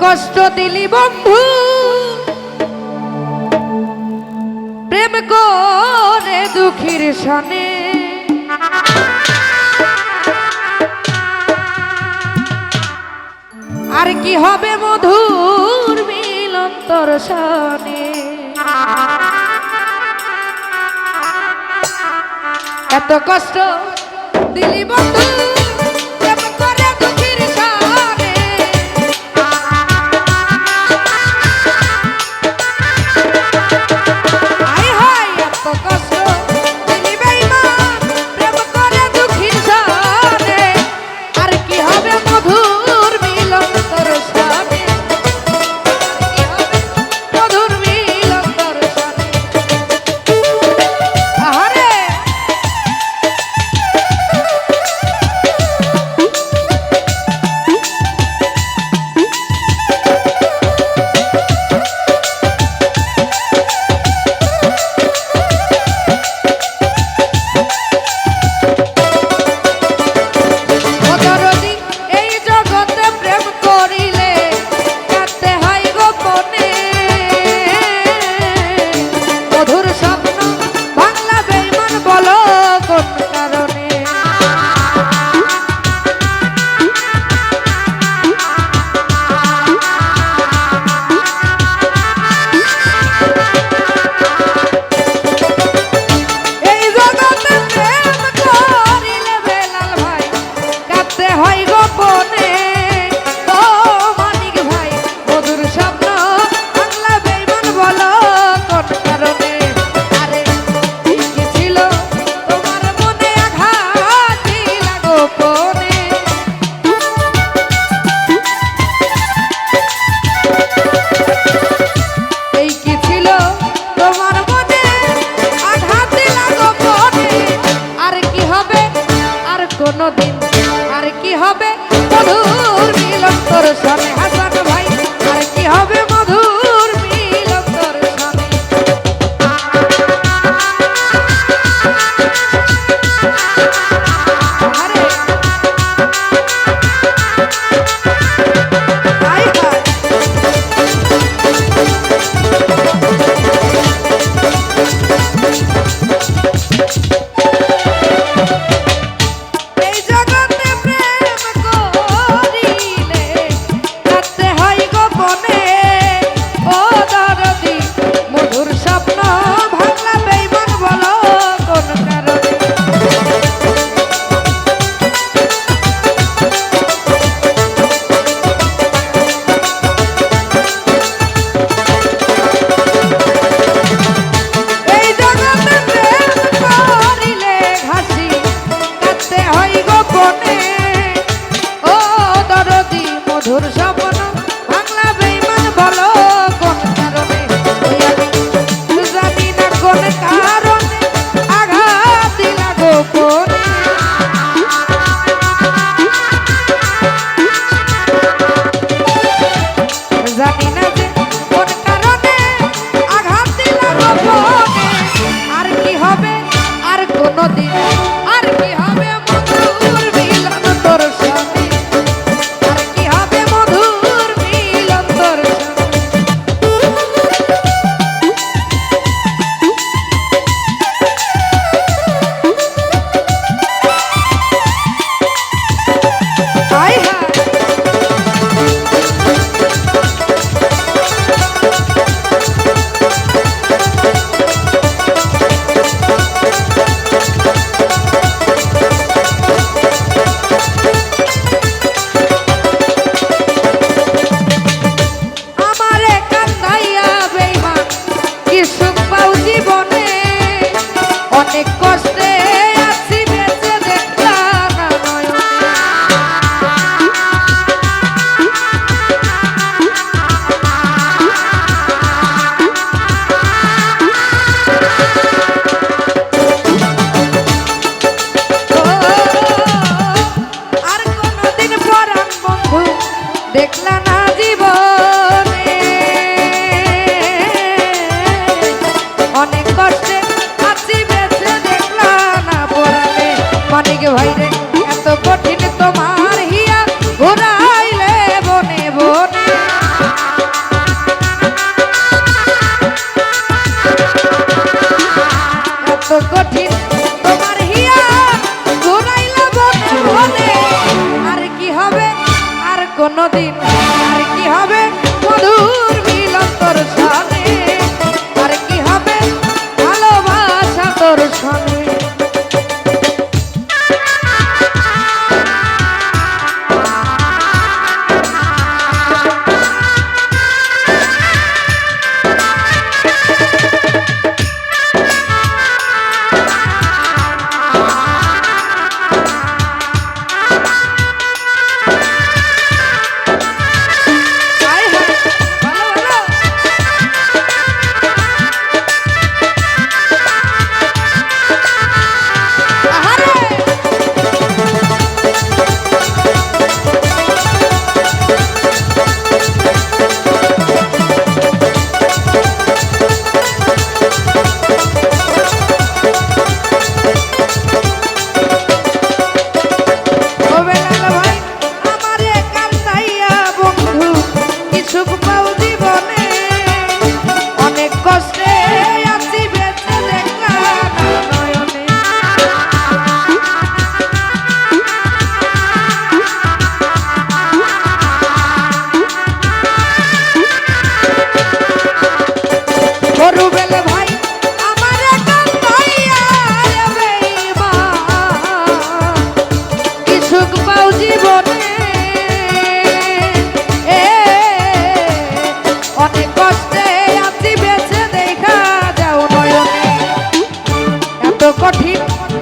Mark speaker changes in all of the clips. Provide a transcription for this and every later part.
Speaker 1: কষ্ট দিলি বন্ধু। প্রেম করে দুঃখীর সনে। আর কি হবে মধুর মিলন্তর সনে। এত কষ্ট দিলি বন্ধু। কোনো দিন আর কি হবে মধুর মিলন তোর সনে হাসান ভাই, আর কি হবে মধুর মিলন তোর সনে Take it right in. কঠিন।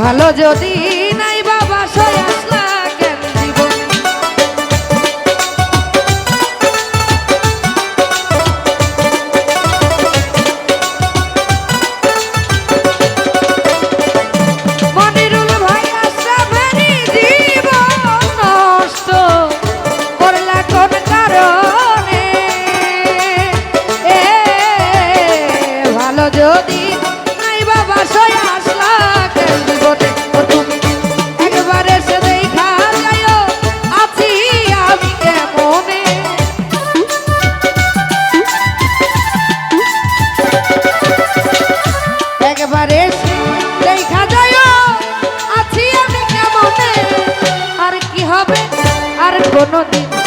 Speaker 1: ভালো যদি আর কোনদিন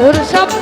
Speaker 1: Ouro Japão.